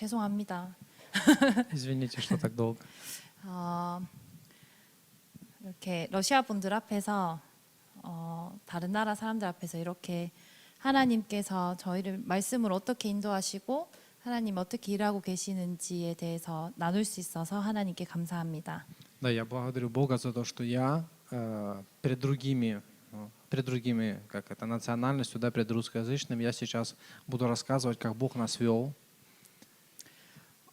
죄송합니다. Извините, что так долго. 어, 이렇게 러시아 분들 앞에서 어, 다른 나라 사람들 앞에서 이렇게 하나님께서 저희를 말씀을 어떻게 인도하시고 하나님 어떻게 일하고 계시는지에 대해서 나눌 수 있어서 하나님께 감사합니다. Да, я благодарю Бога за то, что я э, перед другими, э, перед другими, как это, национальностью, да, перед русскоязычными, я сейчас буду рассказывать, как Бог нас вел.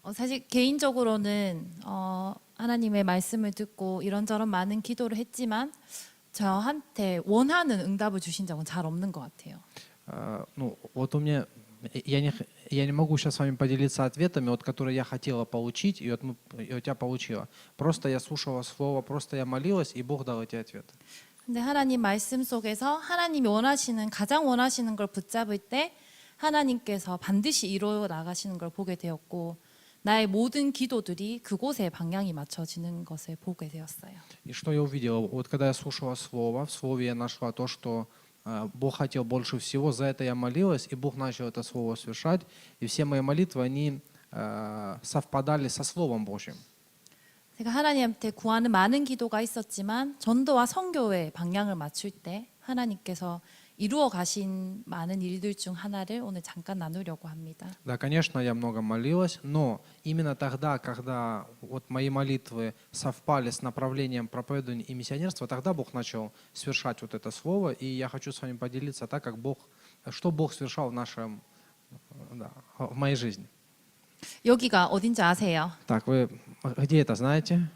어, 사실 개인적으로는 어, 하나님의 말씀을 듣고 이런저런 많은 기도를 했지만 저한테 원하는 응답을 주신 적은 잘 없는 것 같아요. Э, ну, вот у меня, я не, х- я не могу сейчас с вами поделиться ответами, вот, которые я хотела получить, и вот, мы, и вот я получила. Просто я слушала Слово, просто я молилась, и Бог дал эти ответы. 근데 하나님 말씀 속에서 하나님이 원하시는 가장 원하시는 걸 붙잡을 때 하나님께서 반드시 이루어 나가시는 걸 보게 되었고 나의 모든 기도들이 그곳에 방향이 맞춰지는 것을 보게 되었어요. И что я увидела? Вот когда я слушала Слово, в Слове я нашла то, что э, Бог хотел больше всего, за это я молилась, и Бог начал это Слово совершать, и все мои молитвы, они э, совпадали со Словом Божьим. 제가 하나님한테 구하는 많은 기도가 있었지만 전도와 선교의 방향을 맞출 때 하나님께서 이루어 가신 많은 일들 중 하나를 오늘 잠깐 나누려고 합니다. Да, конечно, я много молилась, но именно тогда, когда вот мои молитвы совпали с направлением проповедования и миссионерства, тогда Бог начал совершать вот это слово, и я хочу с вами поделиться так, как Бог, что Бог совершал в нашем, э, да, в моей жизни. 여기가 어딘지 아세요? Так, вы где это знаете?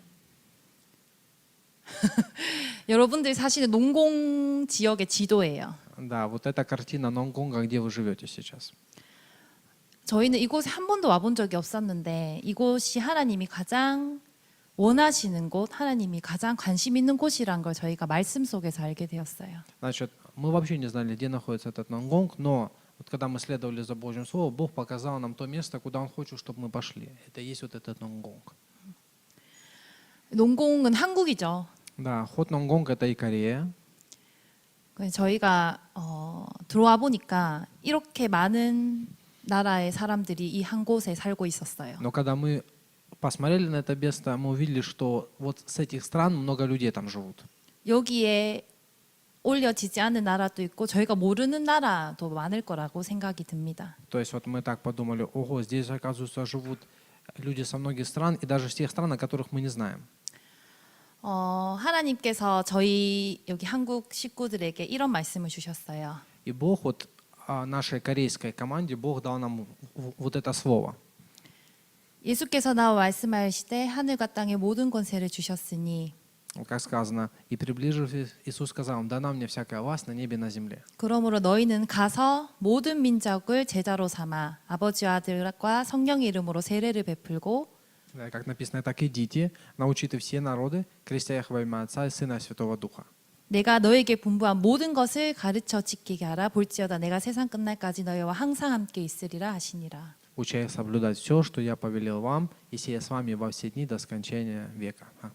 여러분들이 사시는 농공 지역의 지도예요. Да, вот эта картина Нонгонга, где вы живете сейчас. 저희는 이곳에 한 번도 와본 적이 없었는데 이곳이 하나님이 가장 원하시는 곳, 하나님이 가장 관심 있는 곳이란 걸 저희가 말씀 속에서 알게 되었어요. Значит, мы вообще не знали, где находится этот Нонгонг, но вот когда мы следовали за Божьим Словом, Бог показал нам то место, куда Он хочет, чтобы мы пошли. Это и есть вот этот Нонгонг. 농공은 한국이죠. Да, ход Нонгонг это и Корея. 그래서 저희가 어, 들어와 보니까 이렇게 많은 나라의 사람들이 이 한 곳에 살고 있었어요. Но когда мы посмотрели на это место, мы увидели, что вот с этих стран много людей там живут. 여기에 올려지지 않은 나라도 있고 저희가 모르는 나라도 많을 거라고 생각이 듭니다. То есть вот мы так подумали, ого, здесь, оказывается, живут люди со многих стран, и даже с тех стран, о которых мы не знаем. 어, 하나님께서 저희 여기 한국 식구들에게 이런 말씀을 주셨어요. И Бог вот а, нашей корейской команде, Бог дал нам в- вот это слово. 예수께서 나와 말씀하시되 하늘과 땅의 모든 권세를 주셨으니 Вот Как сказано, и приближив Иисус сказал, им, дана мне всякая власть на небе и на земле. 그러므로 너희는 가서 모든 민족을 제자로 삼아 아버지와 아들과 성령의 이름으로 세례를 베풀고 Да, Как написано, так идите, научите все народы, крестя их во имя Отца и Сына и Святого Духа. 내가 너에게 분부한 모든 것을 가르쳐 지키게 하라 볼지어다 내가 세상 끝날까지 너희와 항상 함께 있으리라 하시니라. уча их соблюдать все, что я повелел вам, и сия с вами во все дни до скончания века. А.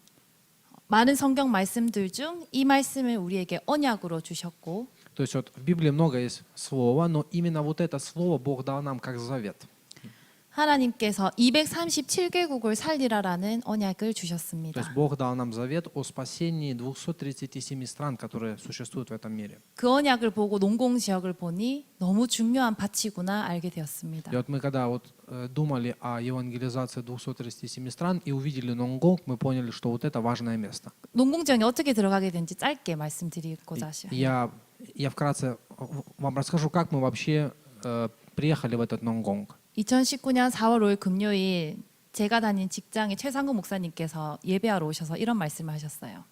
많은 성경 말씀들 중 이 말씀을 우리에게 언약으로 주셨고 То есть вот в Библии много есть слова, но именно вот это слово Бог дал нам как завет. 하나님께서 237개국을 살리라라는 언약을 То 주셨습니다. есть Бог дал нам завет о спасении 237 стран, которые существуют в этом мире. 그 언약을 보고 농공 지역을 보니 너무 중요한 밭이구나 알게 되었습니다. И вот мы когда вот э, думали о евангелизации 237 стран и увидели Нонгонг, мы поняли, что вот это важное место. 농공 지역에 어떻게 들어가게 된지 짧게 말씀드리고자 И 하셔요. Я, я вкратце в- вам расскажу, как мы вообще э, приехали в этот Нонгонг. 2019년 4월 5일 금요일 제가 다닌 직장의 최상구 목사님께서 예배하러 오셔서 이런 말씀을 하셨어요.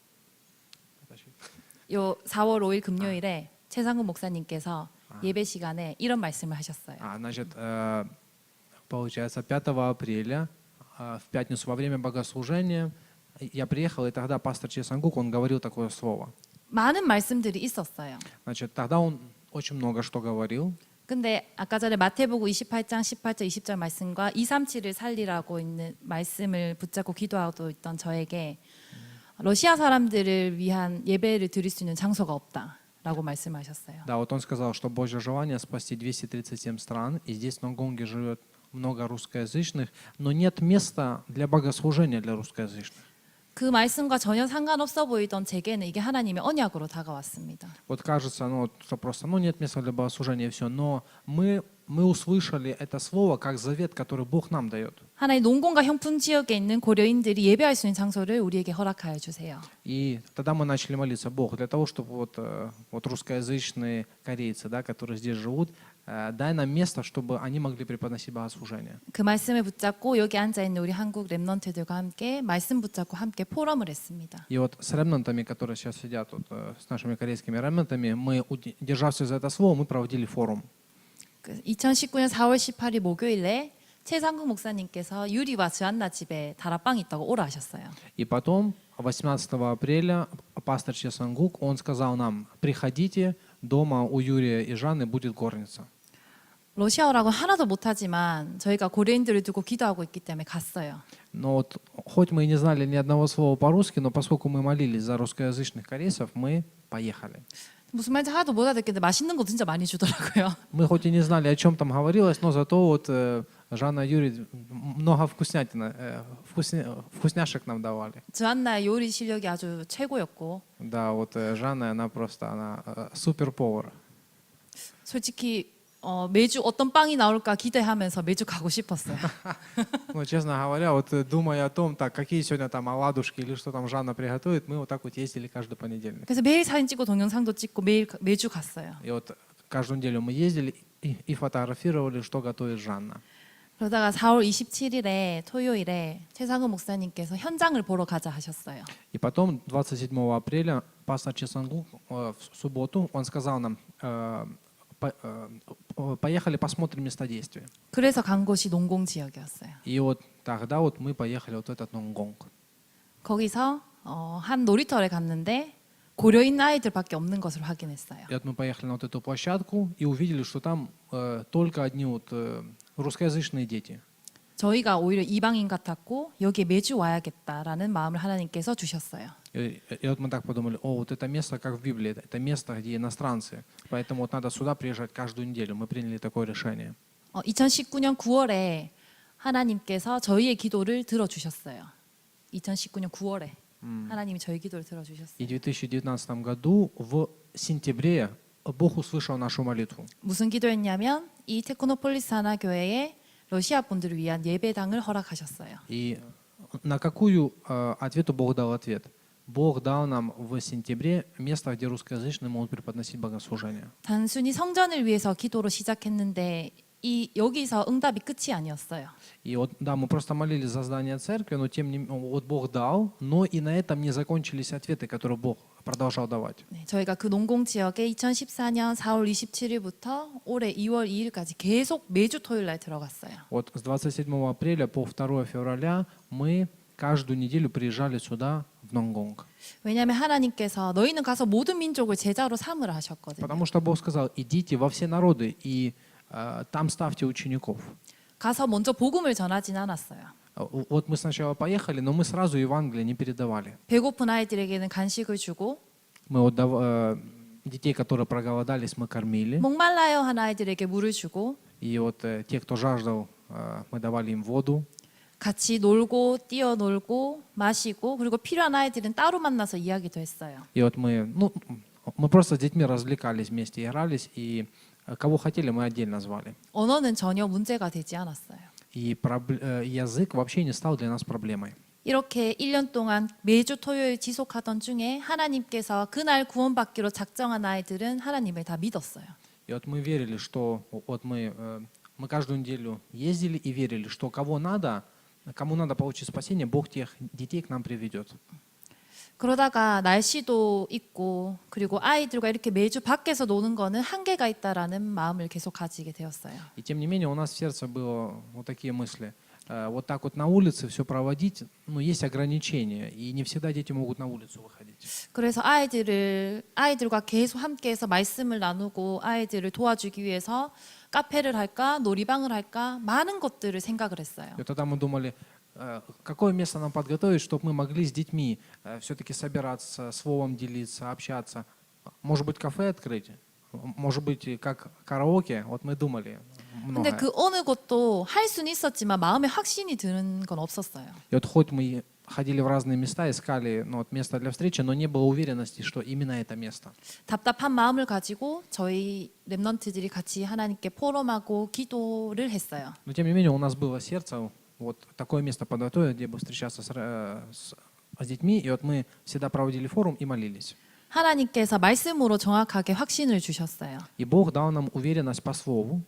요 4월 5일 금요일에 최상구 목사님께서 예배 시간에 이런 말씀을 하셨어요. А, значит, э, получается, 5 апреля, э, в пятницу во время богослужения, я приехал, и тогда пастор Чесангук, он говорил такое слово. 많은 말씀들이 있었어요. Значит, тогда он очень много что говорил. 근데 아까 전에 마태복음 28장 18절 20절 말씀과 237을 살리라고 있는 말씀을 붙잡고 기도하고 있던 저에게 러시아 사람들을 위한 예배를 드릴 수 있는 장소가 없다라고 말씀하셨어요. Да, вот он сказал, что Божье желание спасти 237 стран, и здесь в Нонгонге живет много русскоязычных, но нет места для богослужения для русскоязычных. 그 말씀과 전혀 상관없어 보이던 제게는 이게 하나님의 언약으로 다가왔습니다. Вот кажется, ну, вот, что просто, ну, нет места для богослужения, и все. Но мы, мы услышали это слово как завет, который Бог нам дает. 하나님 농공과 형풍 지역에 있는 고려인들이 예배할 수 있는 장소를 우리에게 허락하여 주세요. И тогда мы начали молиться Бог для того, чтобы вот, э, вот русскоязычные корейцы, да, которые здесь живут, э, дай нам место, чтобы они могли преподносить богослужение. 그 말씀을 붙잡고 여기 앉아 있는 우리 한국 랩넌트들과 함께 말씀 붙잡고 함께 포럼을 했습니다. И вот с ремнантами, которые сейчас сидят, вот, э, с нашими корейскими ремнантами, мы, уд- державшись за это слово, мы проводили форум. 그 2019년 4월 18일 목요일에 최상국 목사님께서 유리와 주안나 집에 다락방이 있다고 오라 하셨어요. И потом, 18 апреля, пастор Чесангук, он сказал нам, приходите, дома у Юрия и Жанны будет горница. 러시아어라고 하나도 못하지만 저희가 고려인들을 두고 기도하고 있기 때문에 갔어요. Но вот, хоть мы и не знали ни одного слова по-русски, но поскольку мы молились за русскоязычных корейцев, мы поехали. 무슨 말인지 하나도 못 알아듣겠는데 맛있는 거 진짜 많이 주더라고요. Мы хоть и не знали, о чем там говорилось, но зато вот э, Жанна и Юрий много вкуснятина, э, вкусня- вкусняшек нам давали. 주안나의 요리 실력이 아주 최고였고 Да, вот э, Жанна, она просто, она э, супер повар. 솔직히 어, 매주 어떤 빵이 나올까 기대하면서 매주 가고 싶었어요. Ну, честно говоря, вот э, думая о том, так, какие сегодня там оладушки или что там Жанна приготовит, мы вот так вот ездили каждый понедельник. 그래서 매일 사진 찍고 동영상도 찍고 매일 매주 갔어요. И вот каждую неделю мы ездили и, и фотографировали, что готовит Жанна. 그러다가 4월 27일에 토요일에 최상우 목사님께서 현장을 보러 가자 하셨어요. И потом, 27 апреля, пастор Чесангу э, в субботу, он сказал нам, э, по- э, э, поехали посмотрим места действия. 그래서 간 곳이 농공 지역이었어요. И вот тогда вот мы поехали вот в этот Нонгонг. 거기서 어, 한 놀이터에 갔는데 고려인 아이들밖에 없는 것을 확인했어요. И вот мы поехали на вот эту площадку и увидели, что там э, только одни вот э, русскоязычные дети. 저희가 오히려 이방인 같았고 여기에 매주 와야겠다라는 마음을 하나님께서 주셨어요. И, и вот мы так подумали, о, вот это место, как в Библии, это- это место, где иностранцы. Поэтому вот надо сюда приезжать каждую неделю. Мы приняли такое решение. 어, 2019년 9월에 하나님께서 저희의 기도를 들어주셨어요. 2019년 9월에 하나님이 저희 기도를 들어주셨어요. И в 2019 году, в сентябре, Бог услышал нашу молитву. 무슨 기도였냐면 이 테크노폴리스 하나 교회에 러시아 분들을 위한 예배당을 허락하셨어요. И на какую э, ответу Бог дал ответ? Бог дал нам в сентябре место, где русскоязычные могут преподносить богослужение. 단순히 성전을 위해서 기도로 시작했는데 이 여기서 응답이 끝이 아니었어요. И вот, да, мы просто молились за здание церкви, но тем не менее, вот Бог дал, но и на этом не закончились ответы, которые Бог продолжал давать. 네, 저희가 그 농공 지역에 2014년 4월 27일부터 올해 2월 2일까지 계속 매주 토요일 날 들어갔어요. Вот с 27 апреля по 2 февраля мы каждую неделю приезжали сюда, в Нонгонг. 왜냐하면 하나님께서 너희는 가서 모든 민족을 제자로 삼으라 하셨거든요. Потому что Бог сказал, идите во все народы и э, там ставьте учеников. 가서 먼저 복음을 전하진 않았어요. А, Вот мы сначала поехали, но мы сразу Евангелие не передавали. 배고픈 아이들에게는 간식을 주고 Мы вот дав- э, детей, которые проголодались, мы кормили. 목말라요 한 아이들에게 물을 주고 И вот э, те, кто жаждал, э, мы давали им воду. 같이 놀고 뛰어놀고 마시고 그리고 필요한 아이들은 따로 만나서 이야기도 했어요. И вот мы, ну, мы просто с детьми развлекались вместе, игрались, и э, кого хотели, мы отдельно звали. 언어는 전혀 문제가 되지 않았어요. И пробл- э, язык вообще не стал для нас проблемой. 이렇게 1년 동안 매주 토요일 지속하던 중에 하나님께서 그날 구원받기로 작정한 아이들은 하나님을 다 믿었어요. И вот мы верили, что вот мы, э, мы каждую неделю ездили и верили, что кого надо, кому надо получить спасение, Бог тех детей к нам приведет. 그러다가 날씨도 있고 그리고 아이들과 이렇게 매주 밖에서 노는 거는 한계가 있다라는 마음을 계속 가지게 되었어요. И тем не менее у нас в сердце было вот такие мысли. Э, Вот так вот на улице все проводить, ну, есть ограничения, и не всегда дети могут на улицу выходить. 그래서 아이들을 아이들과 계속 함께해서 말씀을 나누고 아이들을 도와주기 위해서 카페를 할까 놀이방을 할까 많은 것들을 생각을 했어요. И тогда мы думали, э, какое место нам подготовить, чтобы мы могли с детьми все-таки собираться, словом делиться, общаться. Может быть, кафе открыть? М- Может быть, и как караоке? Вот мы думали 근데 многое. 그 어느 것도 할 수는 있었지만 마음에 확신이 드는 건 없었어요. И вот хоть мы ходили в разные места, искали ну, вот место для встречи, но не было уверенности, что именно это место. 답답한 마음을 가지고 저희 랩넌트들이 같이 하나님께 포럼하고 기도를 했어요. Но тем не менее у нас было сердце вот такое место подготовить, где бы встречаться с, ра- с- с детьми. И вот мы всегда проводили форум и молились. 하나님께서 말씀으로 정확하게 확신을 주셨어요. И Бог дал нам уверенность по слову.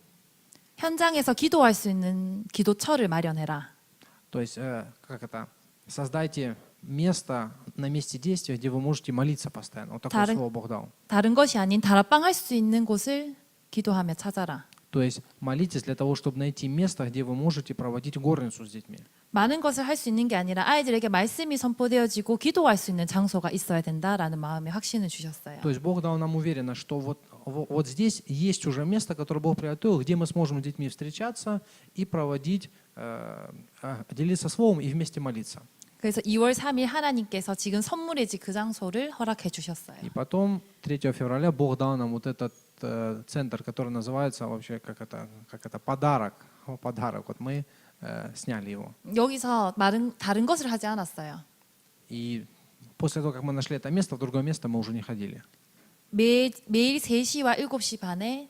현장에서 기도할 수 있는 기도처를 마련해라. То есть, э, как это, создайте место на месте действия, где вы можете молиться постоянно. Вот такое Тарын- слово Бог дал. 다른 것이 아닌 다락방 할 수 있는 곳을 기도하며 찾아라. То есть молитесь для того, чтобы найти место, где вы можете проводить горницу с детьми. 많은 것을 할 수 있는 게 아니라 아이들에게 말씀이 선포되어지고 기도할 수 있는 장소가 있어야 된다라는 마음의 확신을 주셨어요. То есть Бог дал нам уверенность, что вот, во- вот здесь есть уже место, которое Бог приготовил, где мы сможем с детьми встречаться и проводить, э, э, делиться словом и вместе молиться. 그래서 2월 3일 하나님께서 지금 선물의 집 그 장소를 허락해 주셨어요. И потом 3 февраля Бог дал нам вот этот э, центр, который называется вообще как это, как это подарок, О, подарок. Вот мы э, сняли его. 여기서 다른, 다른 것을 하지 않았어요. И после того, как мы нашли это место, в другое место мы уже не ходили. 매, 매일 3시와 7시 반에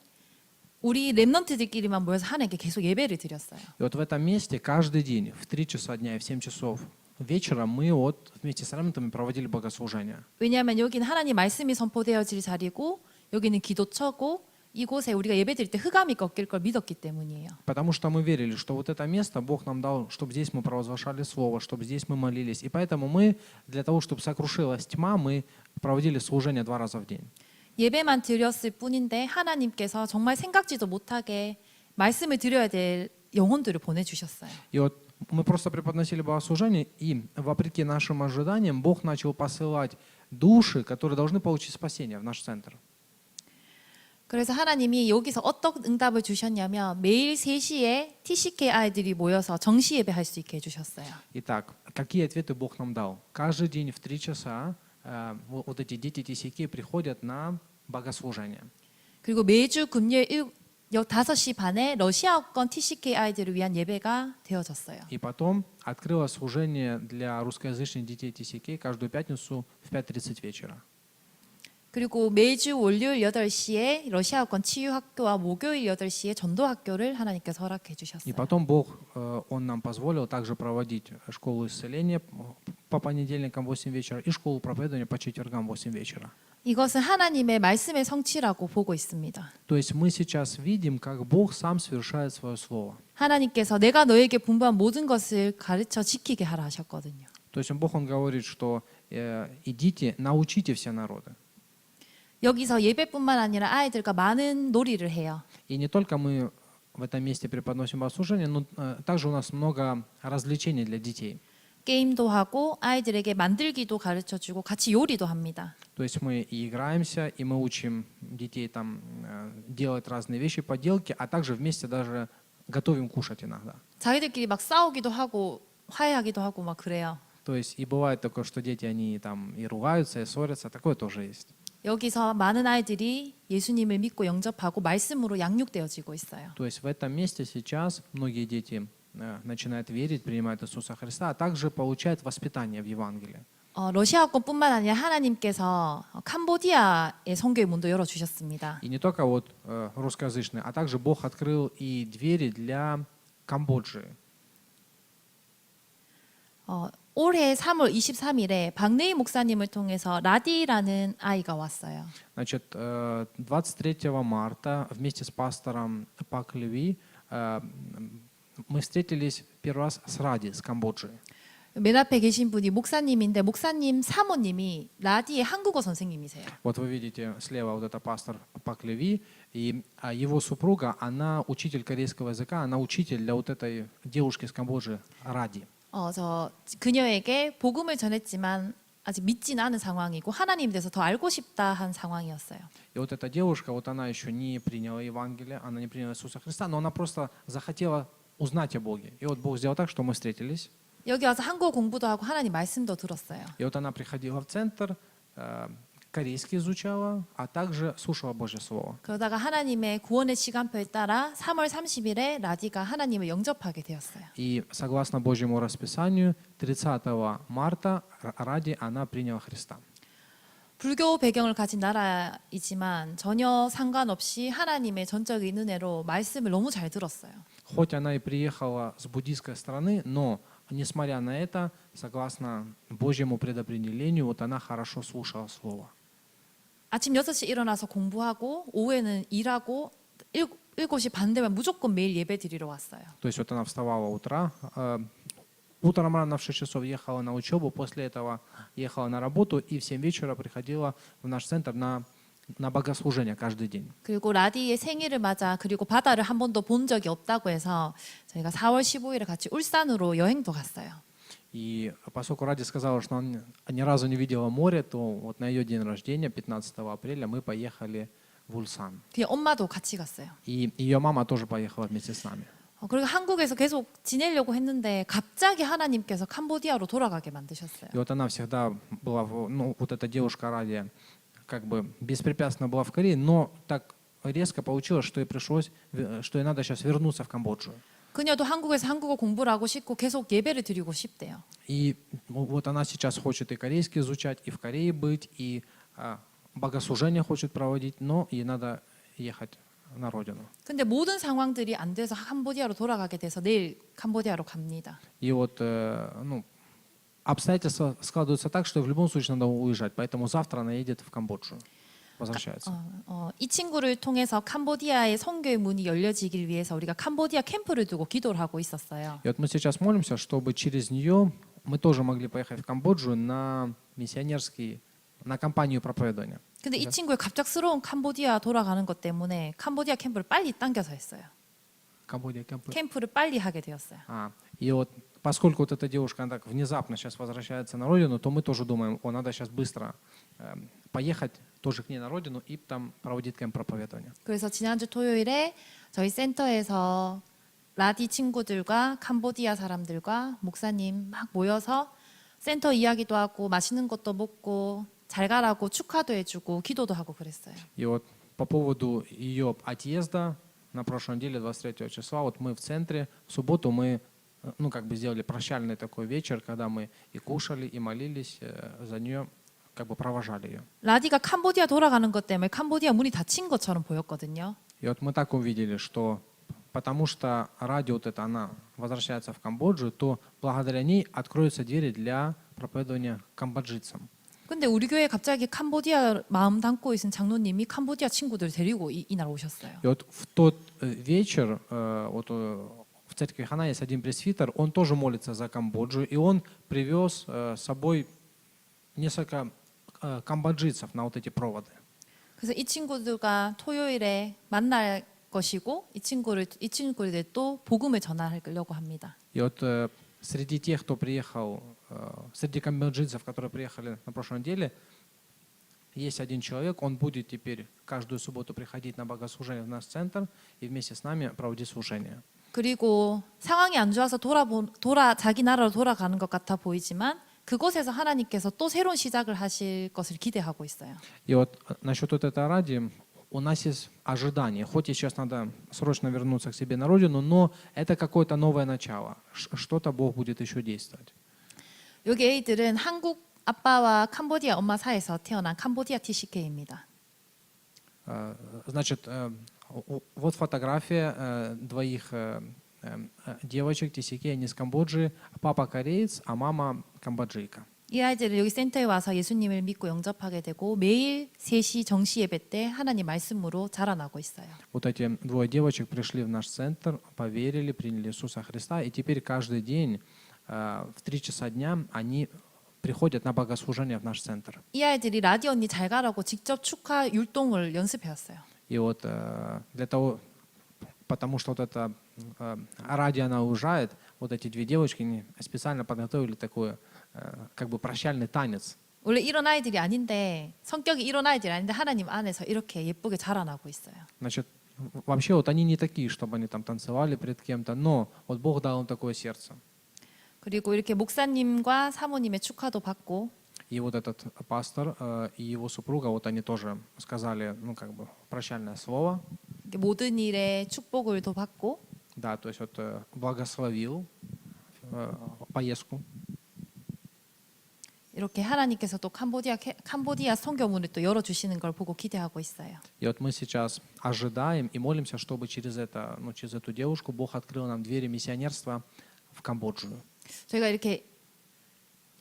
우리 랩넌트들끼리만 모여서 하나님께 계속 예배를 드렸어요. И вот в этом месте каждый день в 3 часа дня и в 7 часов вечера мы вот вместе с раментами проводили богослужение. 왜냐하면 여기는 하나님 말씀이 선포되어질 자리고 여기는 기도처고 이곳에 우리가 예배 드릴 때 흑암이 꺾일 걸 믿었기 때문이에요. Потому что мы верили, что вот это место Бог нам дал, чтобы здесь мы провозглашали Слово, чтобы здесь мы молились. И поэтому мы, для того, чтобы сокрушилась тьма, мы проводили служение два раза в день. 예배만 드렸을 뿐인데 하나님께서 정말 생각지도 못하게 말씀을 드려야 될 영혼들을 보내주셨어요. И вот мы просто преподносили богослужение, и вопреки нашим ожиданиям Бог начал посылать души, которые должны получить спасение в наш центр. 그래서 하나님이 여기서 어떤 응답을 주셨냐면 매일 3시에 TCK 아이들이 모여서 정시 예배할 수 있게 해주셨어요. Итак, какие ответы Бог нам дал? Каждый день в три часа э, вот вот эти дети TCK приходят на богослужение. 그리고 매주 금요일 5시 반에 러시아권 TCK 아이들을 위한 예배가 되어졌어요. И потом открылось служение для русскоязычных детей TCK каждую пятницу в 5.30 вечера. 그리고 매주 월요일 8시에 러시아권 치유학교와 목요일 8시에 전도학교를 하나님께서 허락해 И 주셨어요. потом Бог, э, Он нам позволил также проводить школу исцеления по понедельникам в 8 вечера и школу проповедования по четвергам в 8 вечера. 이것은 하나님의 말씀의 성취라고 보고 있습니다. То есть мы сейчас видим, как Бог сам совершает свое слово. 하나님께서 내가 너에게 분부한 모든 것을 가르쳐 지키게 하라 하셨거든요. То есть Бог, Он говорит, что э, идите, научите все народы. 여기서 예배뿐만 아니라 아이들과 많은 놀이를 해요. И не только мы в этом месте преподносим богослужение, но э, также у нас много развлечений для детей. 게임도 하고 아이들에게 만들기도 가르쳐 주고 같이 요리도 합니다. То есть мы и играемся, и мы учим детей там э, делать разные вещи, поделки, а также вместе даже готовим кушать иногда. 자기들끼리 막 싸우기도 하고 화해하기도 하고 막 그래요. То есть и бывает такое, что дети, они там и ругаются, и ссорятся, такое тоже есть. 여기서 많은 아이들이 예수님을 믿고 영접하고 말씀으로 양육되어지고 있어요. То есть в этом месте сейчас многие дети э, начинают верить, принимают Иисуса Христа, а также получают воспитание в Евангелии. 어, 러시아권뿐만 아니라 하나님께서 캄보디아의 선교의 문도 열어 주셨습니다. И не только вот э, русскоязычные, а также Бог открыл и двери для Камбоджи. 어, 올해 3월 23일에 박내희 목사님을 통해서 라디라는 아이가 왔어요. Значит, э, 23 марта вместе с пастором Пак Леви э, мы встретились первый раз с Ради, с Камбоджи. 맨 앞에 계신 분이 목사님인데 목사님 사모님이 라디의 한국어 선생님이세요. Вот вы видите слева вот это пастор Пак Леви, и а, его супруга, она учитель корейского языка, она учитель для вот этой девушки из Камбоджи, Ради. 어, 저 그녀에게 복음을 전했지만 아직 믿지는 않은 상황이고 하나님에 대해서 더 알고 싶다 한 상황이었어요. И вот эта девушка, вот она еще не приняла Евангелие, она не приняла Иисуса Христа, но она просто захотела узнать о Боге. И вот Бог сделал так, что мы встретились. 여기 와서 한국어 공부도 하고 하나님 말씀도 들었어요. И вот она приходила в центр, э, корейский изучала, а также слушала Божье Слово. 그러다가 하나님의 구원의 시간표에 따라 3월 30일에 라디가 하나님을 영접하게 되었어요. И согласно Божьему расписанию, 30 марта Р- ради она приняла Христа. 불교 배경을 가진 나라이지만 전혀 상관없이 하나님의 전적인 은혜로 말씀을 너무 잘 들었어요. Хоть она и приехала с буддийской страны, но несмотря на это, согласно Божьему предопределению, вот она хорошо слушала Слово. 아침 6시 일어나서 공부하고 오후에는 일하고 7시 반 되면 무조건 매일 예배 드리러 왔어요. То есть вот она вставала утра, э, утром рано в 6 часов ехала на учебу, после этого ехала на работу и в 7 вечера приходила в наш центр на, на богослужение каждый день. 그리고 라디의 생일을 맞아 그리고 바다를 한 번도 본 적이 없다고 해서 저희가 4월 15일에 같이 울산으로 여행도 갔어요. И поскольку Ради сказала, что она ни разу не видела море, то вот на ее день рождения, 15 апреля, мы поехали в Ульсан. 그냥 엄마도 같이 갔어요. И ее мама тоже поехала вместе с нами. 어, 그리고 한국에서 계속 지내려고 했는데 갑자기 하나님께서 캄보디아로 돌아가게 만드셨어요. И вот она всегда была, в- ну, вот эта девушка Ради, как бы беспрепятственно была в Корее, но так резко получилось, что ей пришлось, в- что ей надо сейчас вернуться в Камбоджу. 그녀도 한국에서 한국어 공부를 하고 싶고 계속 예배를 드리고 싶대요. И ну, вот она сейчас хочет и корейский изучать, и в Корее быть, и а, богослужение хочет проводить, но ей надо ехать на родину. 근데 모든 상황들이 안 돼서 캄보디아로 돌아가게 돼서 내일 캄보디아로 갑니다. И вот э, ну, обстоятельства складываются так, что в любом случае надо уезжать, поэтому завтра она едет в Камбоджу, возвращается. 어, 어, 이 친구를 통해서 캄보디아의 선교의 문이 열려지길 위해서 우리가 캄보디아 캠프를 두고 기도를 하고 있었어요. И вот мы сейчас молимся, чтобы через нее мы тоже могли поехать в Камбоджу на миссионерский, на кампанию проповедования. 근데 이 친구의 갑작스러운 캄보디아 돌아가는 것 때문에 캄보디아 캠프를 빨리 당겨서 했어요. Камбодия, Камбо- 캠프를 빨리 하게 되었어요. А, и вот поскольку вот эта девушка она так внезапно сейчас возвращается на родину, то мы тоже думаем, о, надо сейчас быстро э, поехать тоже к ней на родину и там проводить кемп проповедования. 그래서 지난주 토요일에 저희 센터에서 라디 친구들과 캄보디아 사람들과 목사님 막 모여서 센터 이야기도 하고 맛있는 것도 먹고 잘 가라고 축하도 해주고 기도도 하고 그랬어요. И вот по поводу ее отъезда на прошлой неделе, 23 числа, вот мы в центре, в субботу мы э, ну, как бы сделали прощальный такой вечер, когда мы и кушали, и молились э, за нее, как бы провожали ее. 라디가 캄보디아 돌아가는 것 때문에 캄보디아 문이 닫힌 것처럼 보였거든요. И вот мы так увидели, что потому что ради вот это она возвращается в Камбоджу, то благодаря ней откроются двери для проповедования камбоджийцам. 근데 우리 교회에 갑자기 캄보디아 마음 담고 있는 장로님이 캄보디아 친구들 데리고 이, 이날 오셨어요. И вот в тот э, вечер э, вот, э, в церкви Хана есть один пресвитер, он тоже молится за Камбоджу, и он привез э, с собой несколько э, камбоджийцев на вот эти проводы. 그래서 이 친구들과 토요일에 만날 것이고 이 친구를 이 친구들 또 복음을 전하려고 합니다. И вот среди тех, кто приехал, среди камбоджийцев, которые приехали на прошлой неделе, есть один человек, он будет теперь каждую субботу приходить на богослужение в наш центр и вместе с нами проводить служение. 그리고 상황이 안 좋아서 돌아 돌아 자기 나라로 돌아가는 것 같아 보이지만 그곳에서 하나님께서 또 새로운 시작을 하실 것을 기대하고 있어요. И вот э, насчет вот этой ради, у нас есть ожидание. Хоть и сейчас надо срочно вернуться к себе на родину, но это какое-то новое начало. Ш- Что-то Бог будет еще действовать. 여기 애들은 한국 아빠와 캄보디아 엄마 사이에서 태어난 캄보디아 TCK입니다. Э, Значит, э, у- вот фотография э, двоих э, э, э, девочек TCK, они из Камбоджи. Папа кореец, а мама камбоджийка. 이 아이들은 여기 센터에 와서 예수님을 믿고 영접하게 되고 매일 3시 정시 예배 때 하나님 말씀으로 자라나고 있어요. Вот эти двое девочек пришли в наш центр, поверили, приняли Иисуса Христа, и теперь каждый день э, в три часа дня они приходят на богослужение в наш центр. 이 아이들이 라디 언니 잘 가라고 직접 축하 율동을 연습해 왔어요. И вот э, для того, потому что вот это э, ради она уезжает, вот эти две девочки они специально подготовили такой э, как бы прощальный танец. 원래 이런 아이들이 아닌데 성격이 이런 아이들이 아닌데 하나님 안에서 이렇게 예쁘게 자라나고 있어요. Значит, в- вообще вот они не такие, чтобы они там танцевали перед кем-то, но вот Бог дал им такое сердце. 그리고 이렇게 목사님과 사모님의 축하도 받고 И вот этот пастор э, и его супруга, вот они тоже сказали, ну, как бы, прощальное слово. 이렇게 모든 일에 축복을 도 받고 Да, то есть вот э, благословил э, поездку. 이렇게 하나님께서 또 캄보디아 캐- 캄보디아 선교문을 또 열어 주시는 걸 보고 기대하고 있어요. И вот мы сейчас ожидаем и молимся, чтобы через, это, ну, через эту девушку Бог открыл нам двери миссионерства в Камбоджу. 저희가 이렇게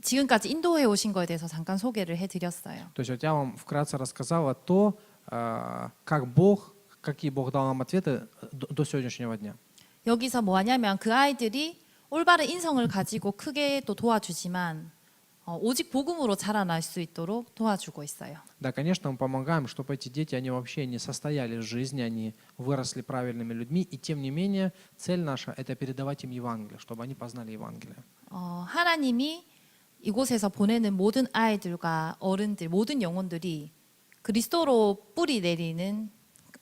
지금까지 인도에 오신 거에 대해서 잠깐 소개를 해드렸어요. То есть вот я вам вкратце рассказала то, э, как Бог, какие Бог дал нам ответы до, до сегодняшнего дня. 여기서 뭐 하냐면 그 아이들이 올바른 인성을 가지고 크게 또 도와주지만 어, 오직 복음으로 자라날 수 있도록 도와주고 있어요. Да, конечно, мы помогаем, чтобы эти дети, они вообще не состояли в жизни, они выросли правильными людьми, и тем не менее цель наша – это передавать им Евангелие, чтобы они познали Евангелие. 어, 하나님이 이곳에서 보내는 모든 아이들과 어른들, 모든 영혼들이 그리스도로 뿌리 내리는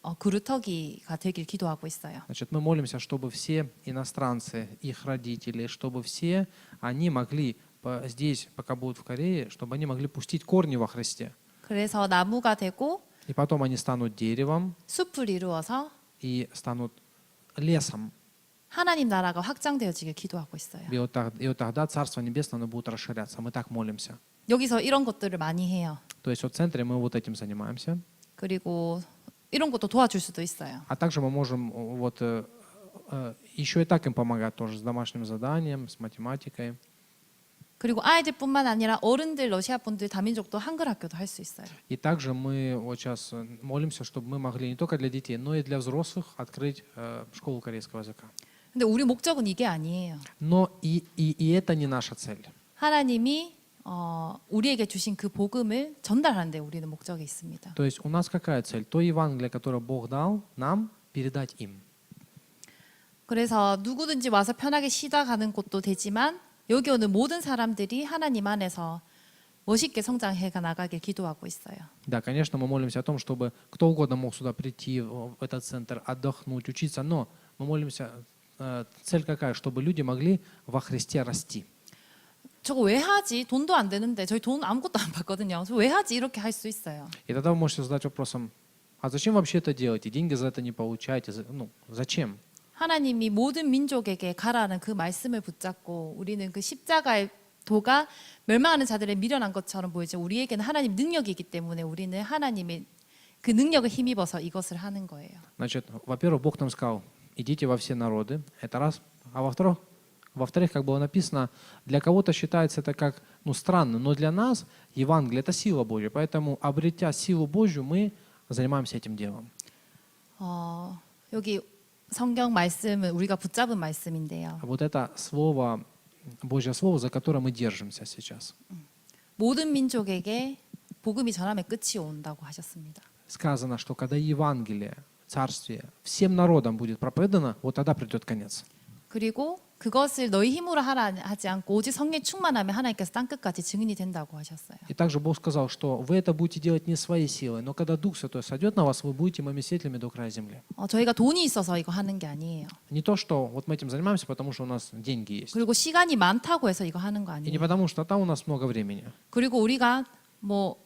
어, 그루터기가 되길 기도하고 있어요. Значит, мы молимся, чтобы все иностранцы, их родители, чтобы все они могли по- здесь, пока будут в Корее, чтобы они могли пустить корни во Христе. 그래서 나무가 되고 И потом они станут деревом 숲을 이루어서 и станут лесом. 하나님 나라가 확장되어지길 기도하고 있어요. И вот, так- и вот тогда Царство Небесное оно будет расширяться. Мы так молимся. 여기서 이런 것들을 많이 해요. То есть вот в центре мы вот этим занимаемся. 그리고 이런 것도 도와줄 수도 있어요. А также мы можем э, вот э, э, еще и так им помогать тоже с домашним заданием, с математикой. 그리고 아이들뿐만 아니라 어른들, 러시아 분들, 다민족도 한글 학교도 할 수 있어요. И также мы вот сейчас э, молимся, чтобы мы могли не только для детей, но и для взрослых открыть э, школу корейского языка. 근데 우리 목적은 이게 아니에요. Но и, и, и это не наша цель. 하나님이 어, 우리에게 주신 그 복음을 전달하는 데 우리는 목적이 있습니다. То есть у нас какая цель? То Евангелие, которое Бог дал нам, передать им. 그래서 누구든지 와서 편하게 쉬다 가는 곳도 되지만 여기 오는 모든 사람들이 하나님 안에서 멋있게 성장해 나가길 기도하고 있어요. Да, конечно, мы молимся о том, чтобы кто угодно мог сюда прийти, в в этот центр, отдохнуть, учиться, но мы молимся, э, цель какая? Чтобы люди могли во Христе расти. 저거 왜 하지? 돈도 안 되는데 저희 돈 아무것도 안 받거든요. 저 왜 하지? 이렇게 할 수 있어요. И тогда вы можете задать вопросом, а зачем вообще это делаете? Деньги за это не получаете. За- Ну, зачем? 하나님이 모든 민족에게 가라는 그 말씀을 붙잡고 우리는 그 십자가의 도가 멸망하는 자들의 미련한 것처럼 보이죠. 우리에게는 하나님 능력이기 때문에 우리는 하나님의 그 능력을 힘입어서 이것을 하는 거예요. Значит, во-первых, Бог нам сказал, идите во все народы, это раз. А во-вторых, во-вторых, как было написано, для кого-то считается это как, ну, странно, но для нас Евангелие – это сила Божья. Поэтому, обретя силу Божью, мы занимаемся этим делом. 어, 여기 성경 말씀은 우리가 붙잡은 말씀인데요. А Вот это слово, Божье слово, за которое мы держимся сейчас. 모든 민족에게 복음이 전함의 끝이 온다고 하셨습니다. Сказано, что когда Евангелие, Царствие всем народам будет проповедано, вот тогда придет конец. 그리고 그것을 너희 힘으로 하라 하지 않고 오직 성령 충만하면 하나님께서 땅 끝까지 증인이 된다고 하셨어요. И также Бог сказал, что вы это будете делать не своей силой, но когда Дух Святой сойдет на вас, вы будете моими свидетелями до края земли. 어, 저희가 돈이 있어서 이거 하는 게 아니에요. Не то, что вот мы этим занимаемся, потому что у нас деньги есть. 그리고 시간이 많다고 해서 이거 하는 거 И не 아니에요. потому, что там у нас много времени. 그리고 우리가 뭐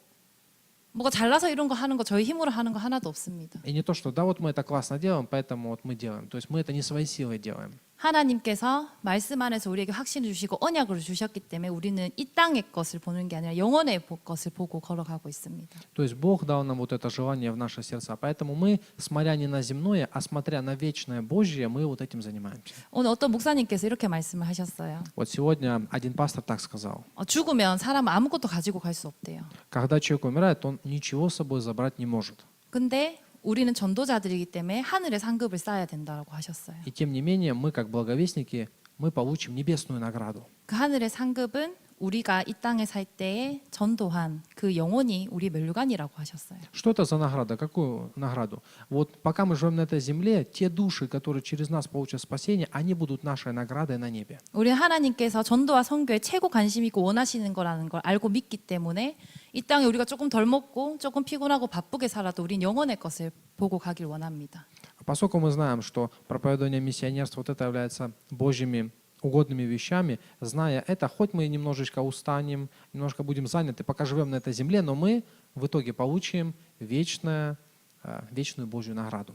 뭐가 잘나서 이런 거 하는 거 저희 힘으로 하는 거 하나도 없습니다. И не то, что да, вот мы это классно делаем, поэтому вот мы делаем. То есть мы это не своей силой делаем. 하나님께서 말씀 안에서 우리에게 확신을 주시고 언약을 주셨기 때문에 우리는 이 땅의 것을 보는 게 아니라 영원의 보- 것을 보고 걸어가고 있습니다. То есть Бог дал нам вот это желание в наши сердца. Поэтому мы, смотря не на земное, а смотря на вечное Божье, мы вот этим занимаемся. 오늘 어떤 목사님께서 이렇게 말씀을 하셨어요. Вот сегодня один пастор так сказал. 어, 죽으면 사람은 아무것도 가지고 갈 수 없대요. Когда человек умирает, он ничего с собой забрать не может. 근데 우리는 전도자들이기 때문에 하늘의 상급을 쌓아야 된다고 하셨어요. И тем не менее, мы, как благовестники, мы получим небесную награду. 그 하늘의 상급은 우리가 이 땅에 살 때에 전도한 그 영혼이 우리 멸류관이라고 하셨어요. Что это за награда? Какую награду? Вот пока мы живем на этой земле, те души, которые через нас получат спасение, они будут нашей наградой на небе. 우리 하나님께서 전도와 선교에 최고 관심 있고 원하시는 거라는 걸 알고 믿기 때문에 이 땅에 우리가 조금 덜 먹고 조금 피곤하고 바쁘게 살아도 우린 영혼의 것을 보고 가길 원합니다. Поскольку мы знаем, что проповедование миссионерства вот это является Божьими угодными вещами, зная это, хоть мы немножечко устанем, немножко будем заняты, пока живем на этой земле, но мы в итоге получим вечное, э, вечную Божью награду.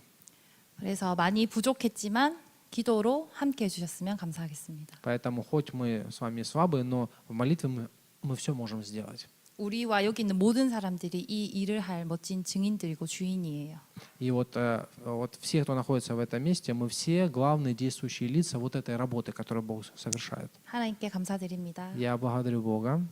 그래서 많이 부족했지만 기도로 함께 해주셨으면 감사하겠습니다. Поэтому хоть мы с вами слабые, но в молитве мы, мы все можем сделать. 우리와 여기 있는 모든 사람들이 이 일을 할 멋진 증인들이고 주인이에요. И вот, э, вот все, кто находится в этом месте, мы все главные действующие лица вот этой работы, которую Бог совершает. 하나님께 감사드립니다. Я благодарю Бога.